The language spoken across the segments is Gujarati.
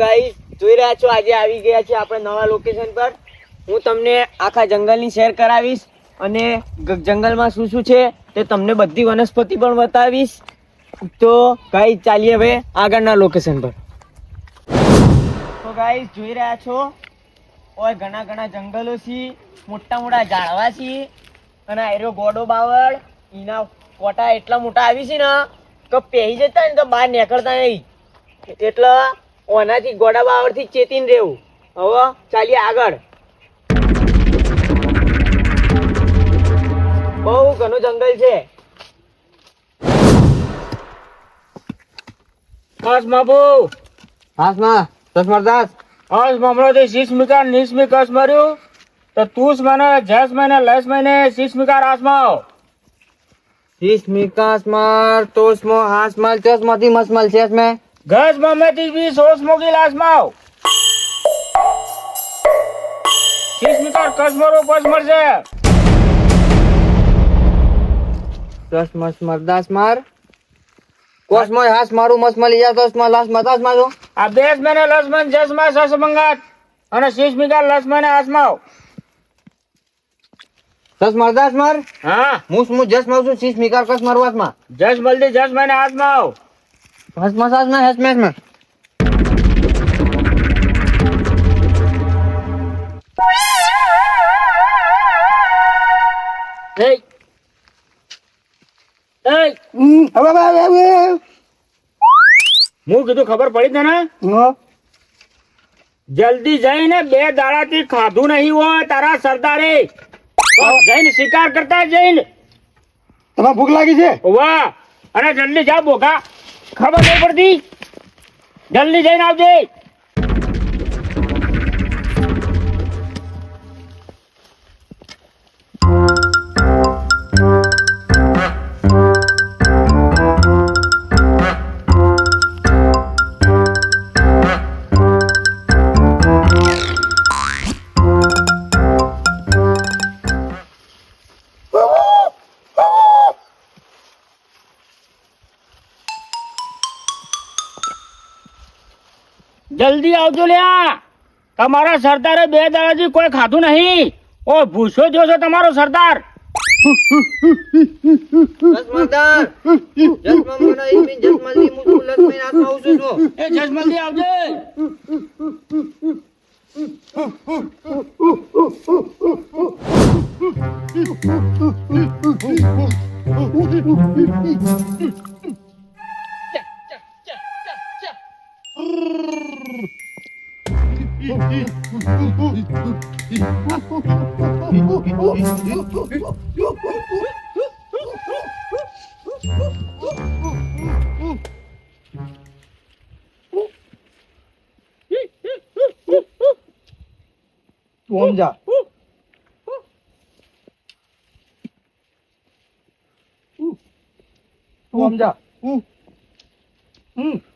ગાઈસ જોઈ રહ્યા છો, આજે આવી ગયા છે આપણે નવા લોકેશન પર. હું તમને આખા જંગલની શેર કરાવીશ અને જંગલમાં શું શું છે તે તમને બધી વનસ્પતિ પણ બતાવીશ. તો ગાઈસ ચાલીએ હવે આગળના લોકેશન પર. તો ગાઈસ જોઈ રહ્યા છો? ઓય, ઘણા ઘણા જંગલો છે, મોટા મોટા ઝાડવા છે અને એરો ગોડો બાવળ, એના કોટા એટલા મોટા આવી છે ને, કે પહેરી જતા ને તો બહાર નીકળતા નહીં. એટલે ઓનાથી ગોડા બાવરથી ચેતીને રહેવું. હવે ચાલીએ આગળ. બહુ ઘણું જંગલ છે. બસ બાબુ શીશ મિકાર માર્યું. તો તુસ મને જસ મને લસ મને શીશ મિકાર મિકાસ માર તોસ મો હાસ માલ ચસ મસ માલ મે. ગસ મમેથી ટીવી સોસ મોગી લાસમાવ શીશ મિકાર કસ મારો પસ મરશે. દસ મસ મરદાસ માર. કોસ મો હાસ મારું મસ મલી જા દસમાં લાસ મતાસ જો. આ બેસ મને લસ મન જસમાં સસ મંગાત. અને શીશ મિકાર લસ મને આસમાવ દસ મરદાસ માર? હા. મુસ મુ જસ મારું છું શીશ મિકાર કસ મારવાસમાં? જસ બલદી જસ મને આસમાવ હસ મસાજમાં હસ મેસમાં એ એ હું કીધું ખબર પડી તને જલ્દી જઈને બે દાડાથી ખાધું નહીં હોય તારા સરદારે. જઈને શિકાર કરતા જઈને. તમે ભૂખ લાગી છે? વાહ. અને જલ્દી જા બોકા ખબર નહીં પડતી? જલ્દી જઈને આવજે. આવજો લ્યા. તમારા સરદારે બે દાડાથી કોઈ ખાધું નહીં. ઓ ભૂસો જોશો તમારો સરદાર. દસ મરદાર જસમાં મને એક મિનિટ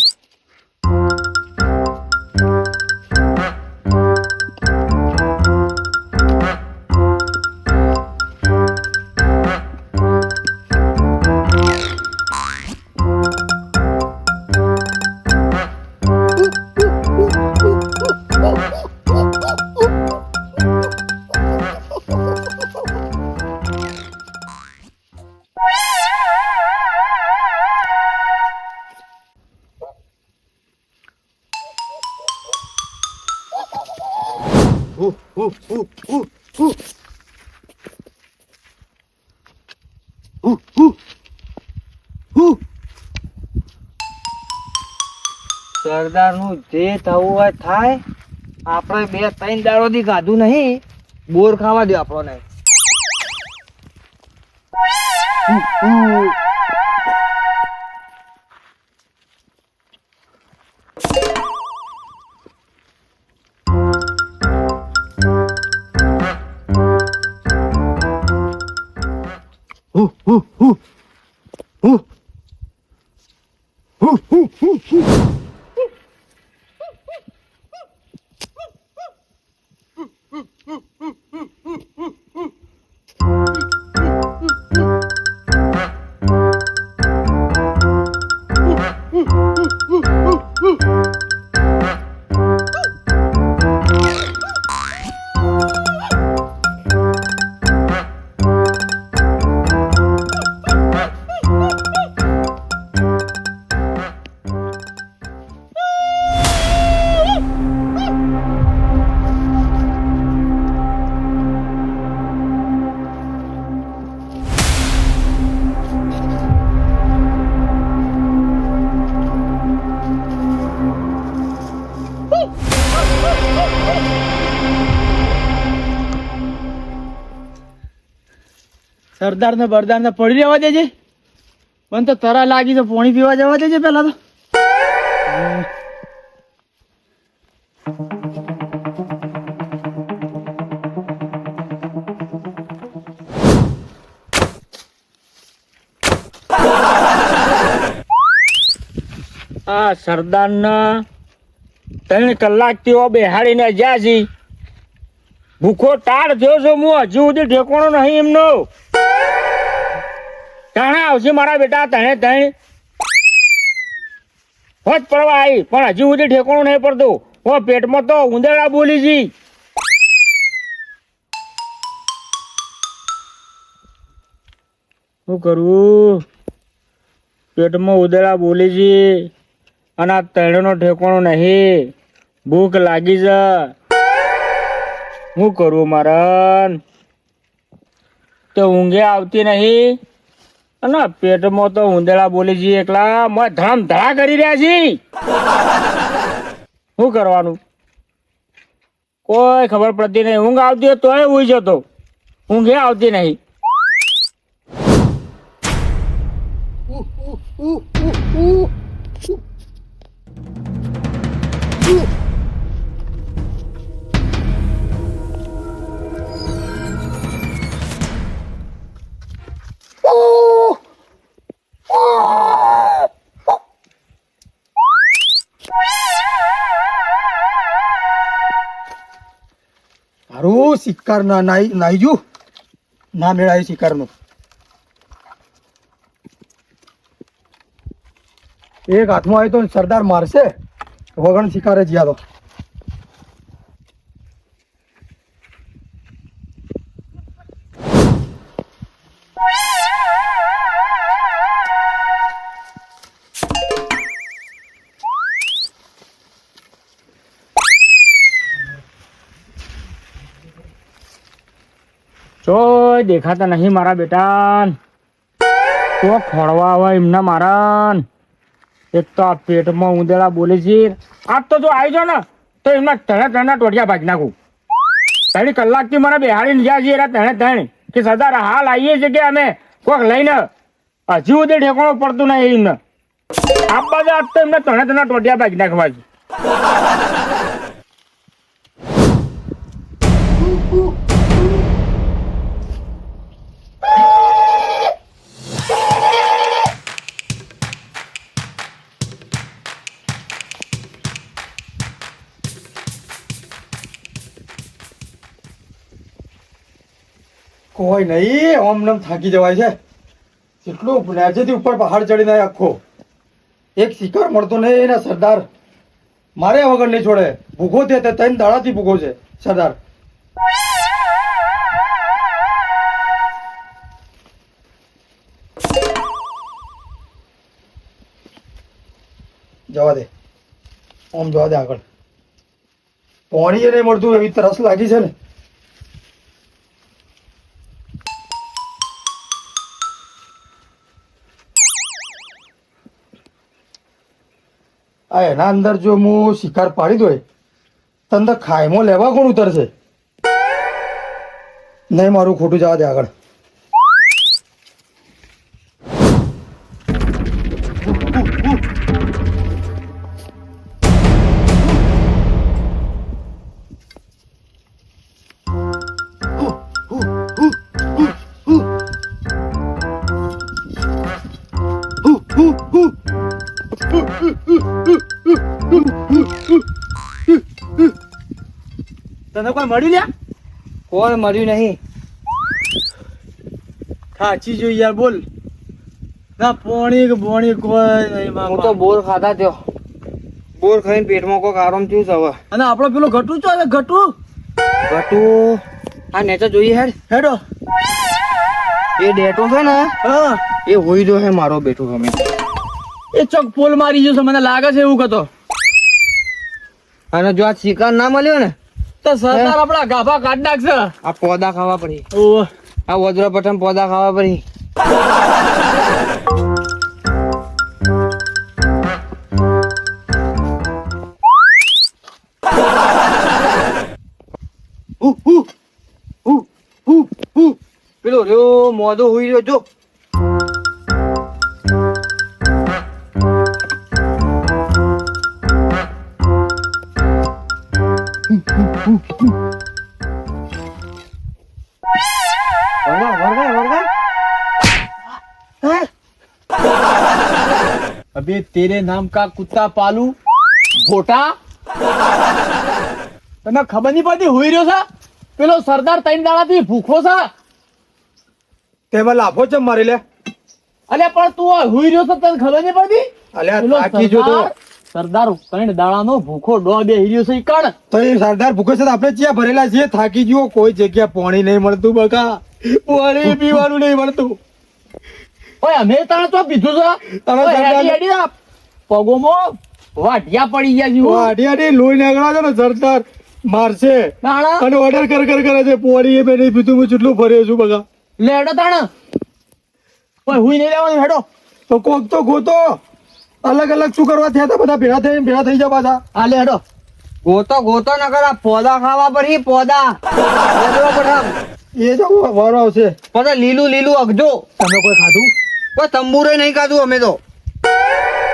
મળે સરદારનું જે થવું હોય થાય, આપણે બે ત્રણ દાડો થી ખાધું નહીં, બોર ખાવા દે આપણને. સરદાર ને બરદાર ને પડી રહેવા દેજે. પણ તો તરા લાગી તો પાણી પીવા જવા દેજે પેલા તો. આ સરદારના ત્રણ કલાક તેઓ બેહાડીને જ્યાં છી. ભૂખો ટાળ થયો છો હું હજુ સુધી ઢેકોણો નહીં એમનો. તાણા આવશે મારા બેટા, તણે, તણ. હોજ પડવા આવી પણ હજુ સુધી ઠેકોણું નહીં પડતું. હો, પેટમાં તો ઉંદરડા બોલી જી. શું કરવું પેટમાં ઉદળા બોલી છે અને આ તળનો ઠેકોણો નહીં. ભૂખ લાગી છે શું કરવું મારણ તો ઊંઘે આવતી નહીં. અને પેટમાં તો ઊંધેલા બોલી છે એકલા. મોય ધામ ધડા કરી રહ્યા છે. શું કરવાનું? કોઈ ખબર પડતી નહીં. ઊંઘ આવતી હોય તોય ઉઈ જતો. ઊંઘે આવતી નહીં. હારું શિકાર ના નાઈ જુ ના મેળાય શિકાર નો એક હાથમાં આવ્યો તો સરદાર મારશે? વગણ શિકારે જ્યાં તો ચોય દેખાતા નહીં મારા બેટા તો ખોળવા આવે એમના મારા એક તો આ પેટમાં ઉંદરડા બોલે છે. આજ તો જો આવી જાઓ ને, તો એમના ત્રણે ત્રણના ટોટિયા ભાગી નાખું. ત્રણ કલાકથી મને બેહાડીને ગયા છીએ ત્રણે ત્રણ. કે સદાર હાલ આવીએ છીએ કે અમે કોક લઈને? હજી સુધી ઠેકાણો પડતું નહીં એમને. આપવા આજ તો એમને ત્રણે ત્રણના ટોટિયા ભાગી નાખવા છે. કોઈ નહીં, ઓમ નમ થાકી જવાય છે. કેટલું નેચેથી ઉપર પહાડ ચડીને આખો. એક શિકાર મળતો નહીં એના સરદાર. મારે વગર નહીં છોડે. ભૂખો છે તે ત્રણ દાડાથી ભૂખો છે, સરદાર. જવા દે. ઓમ જવા દે આગળ. પાણી નહીં મળતું એવી તરસ લાગી છે ને. આ એના અંદર જો હું શિકાર પાડી દો તને તો ખાયમાં લેવા કોણ ઉતરશે? નહીં, મારું ખોટું જવા દે આગળ. કોઈ મળ્યું લ્યા? કોઈ મળ્યું નહીં. સાચી જોઈ યાર બોલ. ના પોણી કે બોણી કોઈ નહીં હું તો બોર ખાતા થયો બોર ખાઈને પેટમાં કોઈ આરામ થયું છે હવે. અને આપણો પેલો ઘટું ચો ઘટું? ઘટું? આ નેચર જોઈએ હેડ. હેડો. એ ડેટો છે ને હા. એ હોઈ જો હે મારો બેઠો અમે એ ચોક પોલ મારી જશે મને લાગે છે એવું કતો અને જો આ શિકાર ના મળ્યો ને તો સરદાર આપડા ગાભા કાઢ નાખશે. આ પોદા ખાવા પડી. આ વજ્ર પઠન પોદા ખાવા પડી. પેલો રેવો મોદો હોઈ રહ્યો જો अबे तेरे नाम का कुत्ता पालू ભોટા તને ખબર નહીં પડતી હુઈ રહ્યો છે પેલો સરદાર ત્રણ દાડાથી ભૂખો છે તેમાં લાભો છે મારી લે અલે પણ તું આ હુઈ રહ્યો છે તને ખબર નહીં પડતી અલ્યા પેલો થાકી જો તો સરદાર સરદાર ત્રણ દાડાનો ભૂખો ડો બે હીર્યો છે ઈ કણ તો એ સરદાર ભૂખે છે તો આપણે જ્યાં ભરેલા છીએ થાકી ગયો કોઈ જગ્યા પાણી નહીં મળતું બકા પાણી પીવાનું નહીં મળતું ઓય અમે તને તો પીધું છે? સરદાર- હેડી, હેડી પગોમાં વાઢિયા પડી ગયા છે આડી આડી લોહી નીકળ્યા છે ને સરદાર. મારશે. તાણા? અને ઓર્ડર કર કર કરે છે. પોરી એ બે નહીં પીધું હું જેટલું ફરે છું બગા. લે હેડો તાણ. ઓય હુઈ નહીં લેવાનું હેડો. તો કોક તો ગોતો. અલગ અલગ શું કરવા થયા હતા? બધા ભેળા થઈ ભેળા થઈ જાવ પાછા. હા લે હેડો. ગોતો ગોતો ન કરા પોદા ખાવા પર પોદા. એ તો વારો આવશે. પણ લીલું લીલું અગજો. તમે કોઈ ખાધું? કોઈ તંબુરે નહીં ખાધું અમે તો.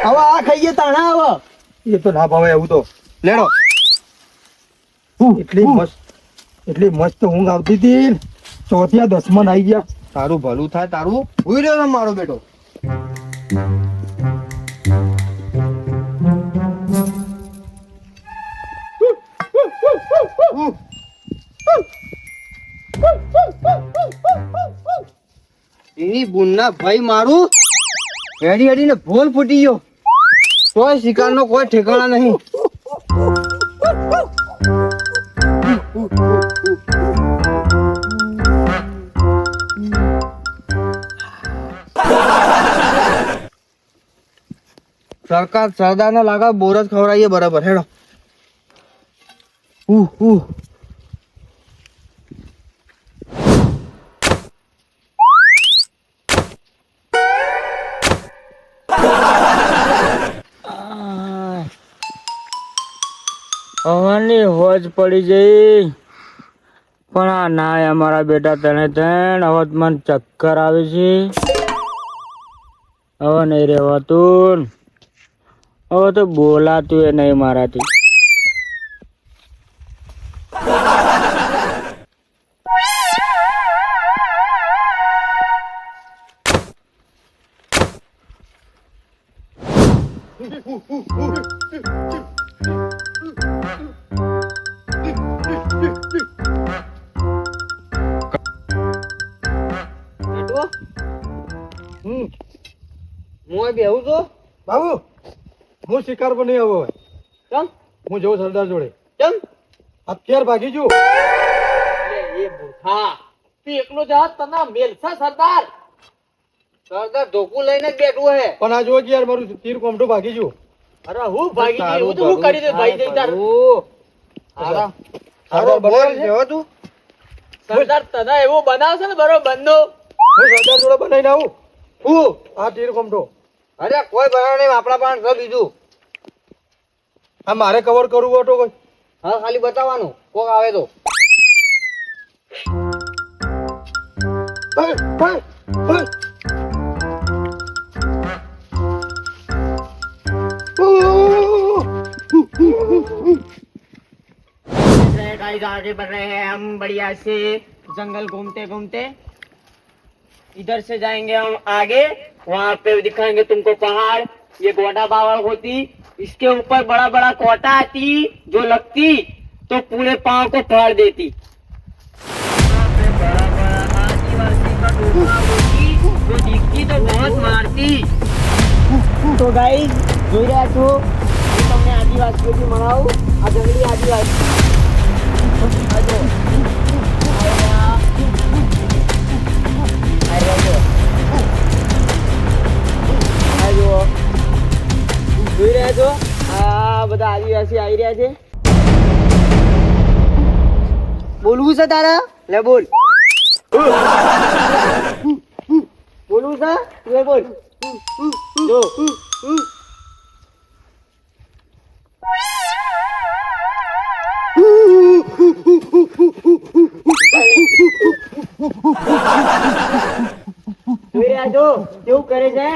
હવે આ ખાઈએ તાણા હવે. એ તો ના ભાવે એવું તો. લેડો. એટલી મસ્ત એટલી મસ્ત ઊંઘ આવતી હતી ચોથિયા દસમાં આવી ગયા. તારું ભલું થાય તારું. હુઈ રહ્યો મારો બેટો. એની બુનના ભાઈ મારું? હેડી હેડીને ભોલ ફૂટી ગયો. કોઈ શિકારનો કોઈ ઠેકાણા નહીં. સરકાર સરદારને લાગા બોર જ ખવડાવીએ બરાબર. હેડો. ઉહ ઉહ. હવાની હોજ પડી જઈ પણ આ ના અમારા બેટા તને ત્રણ હવે મને ચક્કર આવે છે. હવે નહીં રહેવાતું. હવે તો બોલાતું એ નહીં મારાથી. બાબુ હું શિકાર પર નહીં આવો. ચમ હું જઉં સરદાર જોડે. કેમ? અત્યાર ભાગી જુ એ મૂર્ખા. તું એકલો જા તને મેલસા સરદાર. સરદાર ધોકું લઈને બેઠું હે. પણ આ જો યાર મારું તીર કોમટું ભાગી જુ અરે હું ભાગી ગઈ હું તો હું કરી દે ભાઈ જઈ તાર. હા. સરદાર બોલ હો તું. સરદાર તને એવું બનાવશે ને બરોબર બંદો હું સરદાર જોડે બનાવીને આવું. હું આ તીર કોમઠો અરે કોઈ બનાવ નહીં આપણા પાસે છે બીજું આ મારે કવર કરવું હોય તો કોઈ હા ખાલી બતાવવાનું કોક આવે તો હે, હે, હે. गाइस आगे बढ़ रहे हैं हम बढ़िया से जंगल घूमते घूमते इधर से जाएंगे हम आगे वहाँ पे दिखाएंगे तुमको पहाड़ ये गोटा बावड़ होती इसके ऊपर बड़ा बड़ा कोटा आती जो लगती तो पूरे पाँव को फाड़ देती वहाँ पे बड़ा बड़ा आदिवासी का टोपा होती वो दिखती तो बहुत मारती તો ગાઈસ જોઈ રહ્યા છો હું તમને આદિવાસીઓથી મળાવું આ જંગલી આદિવાસી રહ્યા છો? આ બધા આદિવાસી આવી રહ્યા છે. બોલવું છે તારા? લે, બોલ. બોલવું છે? લે, બોલ. જો. કેવું કરે છે?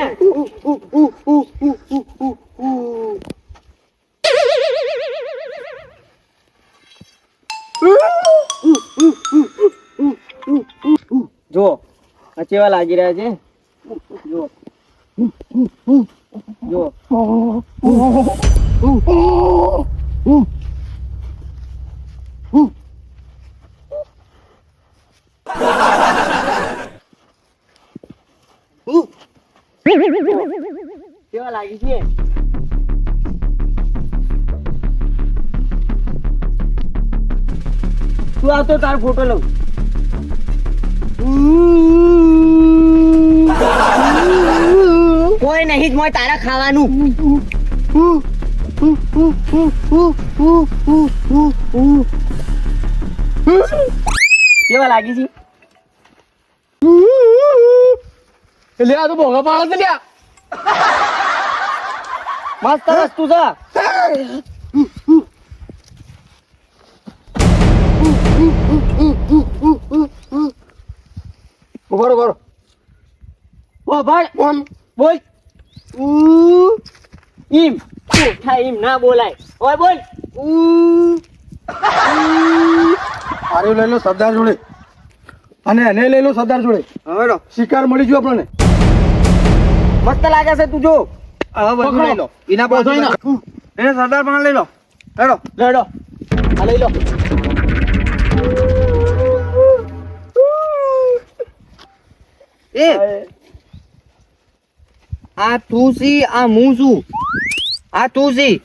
જો કેવા લાગી રહ્યા છે? જો. કેવા લાગી છે તું આવતો તાર ફોટો લઉં કોઈ નહીં જ મોય તારા ખાવાનું કેવા લાગી છે એટલે આ તો ભોગા પાડે છે લ્યા. મસ્ત વસ્તુ છે. ઊભા રહો, ઊભા રહો. ઓ ભાઈ બોલ બોલ. ઉ ઈમ. ઉઠા ઈમ ના બોલાય. ઓય બોલ. ઉ આર્યો લઈ લો સરદાર જોડે. અને એને લઈ લો સરદાર જોડે. હવે શિકાર મળી ગયો આપણને. મસ્ત લાગે છે તું જો. હવે બધું લઈ લો. એના ના એને સરદાર પણ લઈ લો. લેડો લેડો આ લઈ લો. એ. આ તું સી આ હું છું. આ તું સી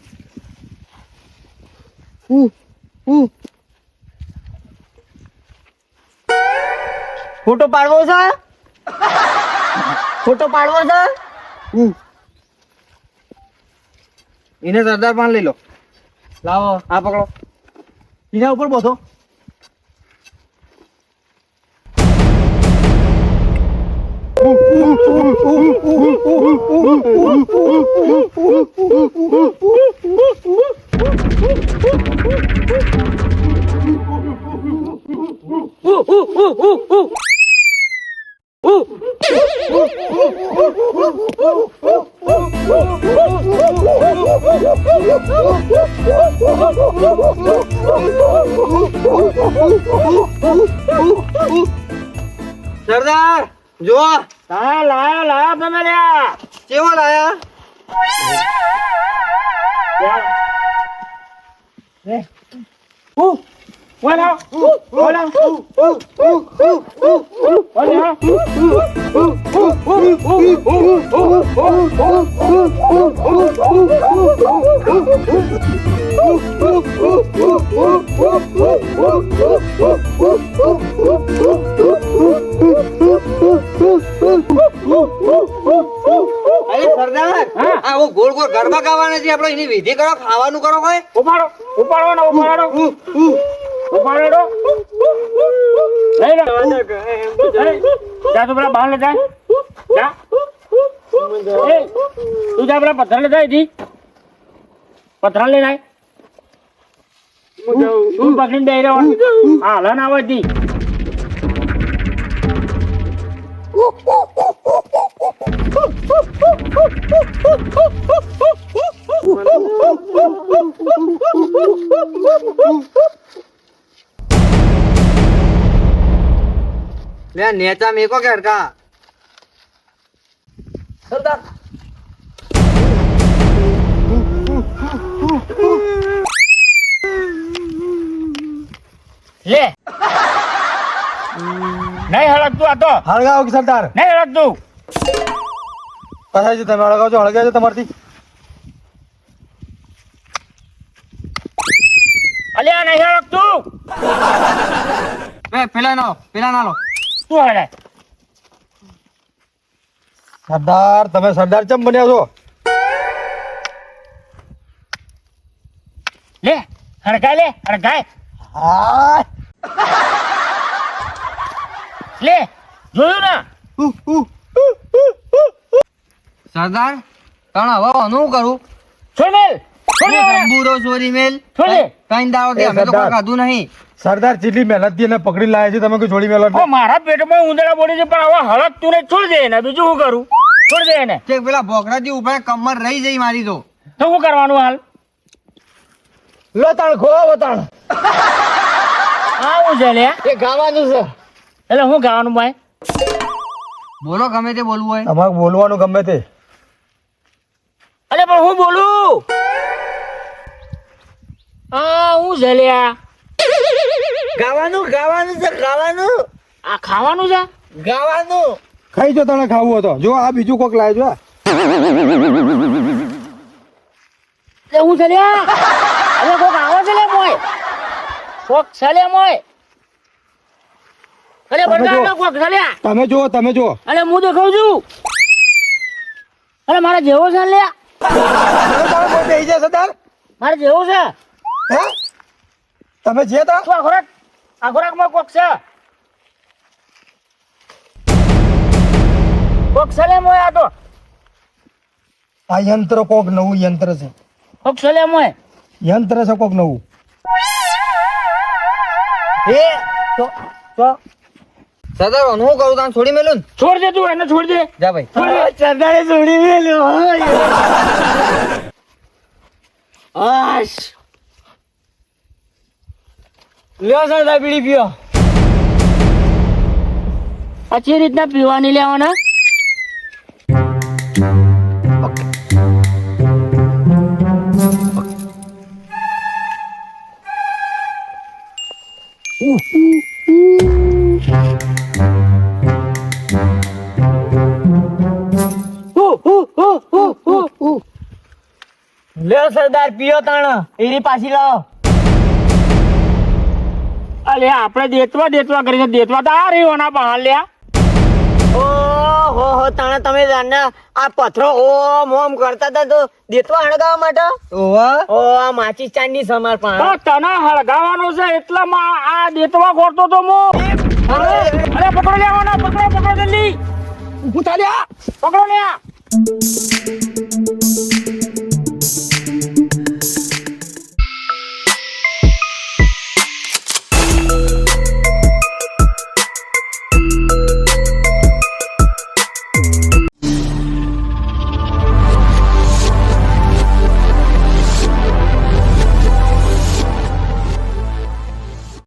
હું ફોટો પાડવો છે? ફોટો પાડવો છે? એને સરદાર પાન લઈ લો. લાવો આ પકડો. એના ઉપર બોધો. સરદાર જો હા લાયા લાયા તમે લ્યા? કેવો લાયા બોલો Voilà. Voilà. અરે સરદાર હા. આ ગોળ ગોળ ગરબા ગાવાના છે આપણે એની વિધિ કરો ખાવાનું કરો કોઈ? ઉપાડો ઉપાડો ને ઉપાડો. જા તું પેલા બહાર લે જાય જા. તું જા પેલા પથ્થર લે જાય જી પથ્થર લઈને આય. તું પકડીને બેહી રહ્યો હા હલન આવે જી લે નેતા મેકો કે હડકા સરદાર. લે. નહીં હળગતું આ તો. હળગાવો કે સરદાર? નહીં હળગતું. કસાય છે તમે હળગાવો છો હળગાય છે તમારથી. અલ્યા નહીં હળગતું. પેલા નો પેલા ના લો. તું હાલે સરદાર તમે સરદાર ચમ બન્યા છો? લે હળગાય લે હળગાય. હા લે જોયું ને? સરદાર તણ હવે હું કરું? છોડ મેલ છોડ મેલ. બુરો ચોરી મેલ. છોડ દે. ત્રણ દાડો એ અમે તો કાધું નહીં. સરદાર જેટલી મહેનતથી એને પકડી લાયા છે. તમે કોઈ જોડી મેલો મારા પેટમાં ઉંદરા બોલી છે પણ હવે હળક તું ને છોડી દે એને. બીજું શું કરું? છોડી દે એને. તે પેલા ભોગરાજી ઊભા કમર રહી જઈ મારી તો. તો શું કરવાનું હાલ? લો તાણ ખોવા તાણ. આવું છે લે. એ ગાવાનું છે. એટલે શું ગાવાનું ભાઈ? બોલો ગમે તે બોલવું હોય. અમારે બોલવાનું ગમે તે. અરે પણ હું બોલું? આ હું છે ગાવાનું ગાવાનું છે ગાવાનું આ ખાવાનું છે? ગાવાનું. ખાઈ જો તને ખાવું હતો જો આ બીજું કોક લાવજો જો. એટલે હું છે લ્યા અરે કોક આવો છે લે મોય. કોક છે લે મોય. અરે તમે કોક છે લ્યા તમે જુઓ તમે જુઓ અરે હું દેખાઉં છું. અરે મારે જેવો છે લે. સરદાર મારે જેવો છે. હે? તમે જે તો ખોરાક? આ ખોરાકમાં કોક છે? કોક છે લે મોય આ તો? આ યંત્ર કોક નવું યંત્ર છે. કોક છે લે મોય યંત્ર છે કોક નવું. એ તો તો. સરદાર હું કરું તાન છોડી મેલું છોડ દે તું એને છોડ દે. જા ભાઈ. સરદારે છોડી મેલું આશ. લ્યો સરદાર બીડી પીઓ. પછી રીતના પીવાની લેવાના? લ્યો સરદાર પીઓ તાણ. એરી પાછી લાવો. અલે આપણે દેતવા દેતવા કરીને દેતવા તો આ રહ્યો ના બહાર લ્યા. ઓહો હો હો તાણે તમે જાણના આ પથરો ઓમ ઓમ કરતા હતા તો દેતવા હળગાવવા માટે? ઓહો ઓ આ માચી ચાંદી સમાર તો પણ તને હળગાવાનો છે એટલામાં આ દેતવા ખોરતો તો મો. અરે પકડો લેવાના પકડો પકડો જલ્દી. ઉભું ચાલ્યા પકડો લ્યા.